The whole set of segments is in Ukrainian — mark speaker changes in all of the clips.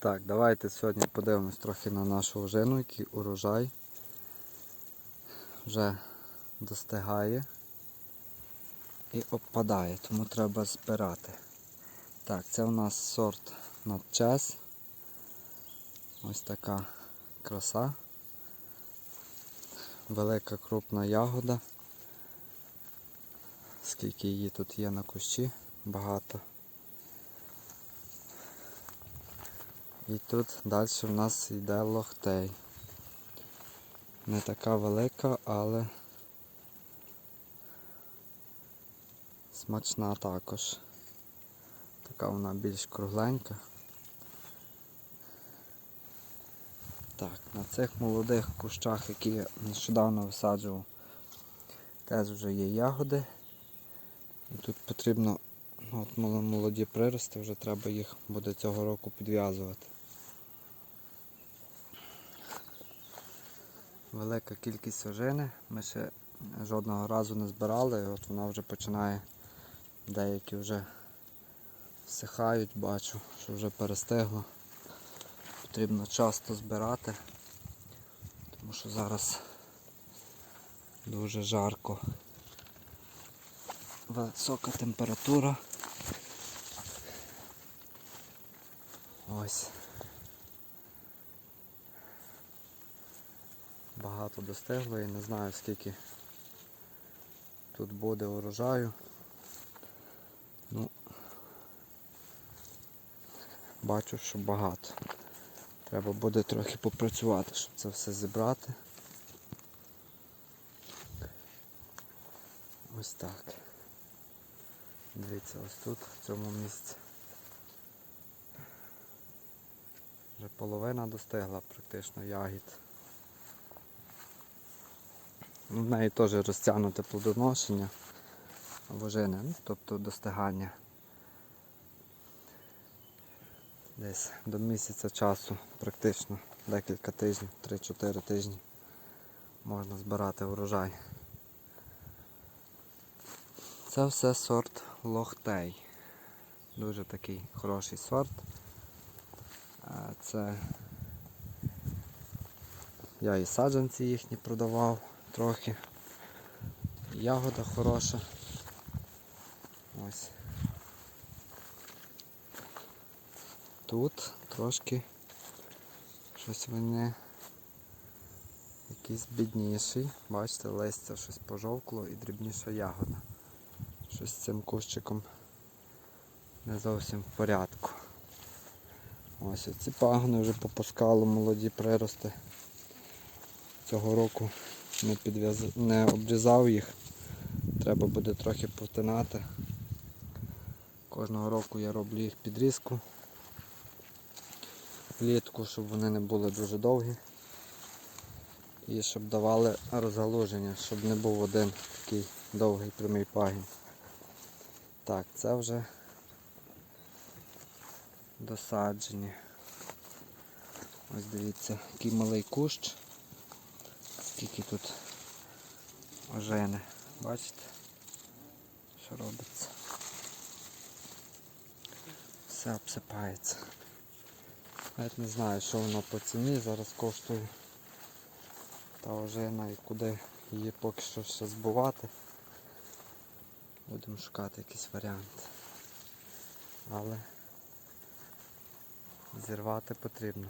Speaker 1: Так, давайте сьогодні подивимось трохи на нашу ожину, який урожай вже достигає і обпадає, тому треба збирати. Так, це у нас сорт надчес. Ось така краса. Велика крупна ягода. Скільки її тут є на кущі, багато. І тут далі в нас йде лохтей. Не така велика, але смачна також. Така вона більш кругленька. Так, на цих молодих кущах, які я нещодавно висаджував, теж вже є ягоди. І тут потрібно, ну, от молоді прирости, вже треба їх буде цього року підв'язувати. Велика кількість ожини. Ми ще жодного разу не збирали, от вона вже починає, деякі вже всихають, бачу, що вже перестигло. Потрібно часто збирати, тому що зараз дуже жарко. Висока температура. Ось. Багато достигло і не знаю скільки тут буде урожаю. Ну, бачу, що багато. Треба буде трохи попрацювати, щоб це все зібрати. Ось так. Дивіться, ось тут, в цьому місці. Вже половина достигла практично ягід. В неї теж розтягнуте плодоношення вожини, ну, тобто достигання. Десь до місяця часу, практично декілька тижнів, 3-4 тижні можна збирати урожай. Це все сорт лохтей. Дуже такий хороший сорт. Це я і саджанці їхні продавав трохи. Ягода хороша. Ось. Тут трошки щось вони якийсь бідніший. Бачите, листя щось пожовкло і дрібніша ягода. Щось з цим кущиком не зовсім в порядку. Ось ці пагони вже попускало молоді прирости. Цього року не, підв'яз... не обрізав їх. Треба буде трохи повтинати. Кожного року я роблю їх підрізку. Влітку, щоб вони не були дуже довгі. І щоб давали розгалуження, щоб не був один такий довгий прямий пагін. Так, це вже досаджені. Ось дивіться, який малий кущ. Скільки тут ожени. Бачите? Що робиться? Все обсипається. Навіть не знаю, що воно по ціні зараз коштує. Та ожина і куди її поки що ще збувати. Будемо шукати якийсь варіант. Але зірвати потрібно.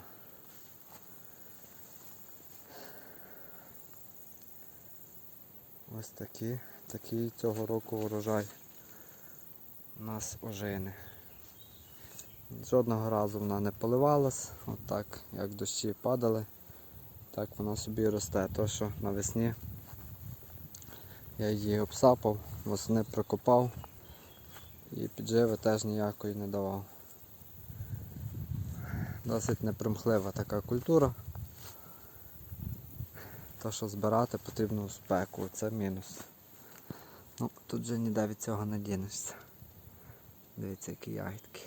Speaker 1: Ось такі, такий цього року урожай у нас ожини. Жодного разу вона не поливалась, отак, як дощі падали, так вона собі росте. То що навесні я її обсапав, восени прокопав і підживи теж ніякої не давав. Досить непримхлива така культура. То, що збирати потрібно у спеку, це мінус. Ну, тут вже ніде від цього не дінешся. Дивіться, які ягідки.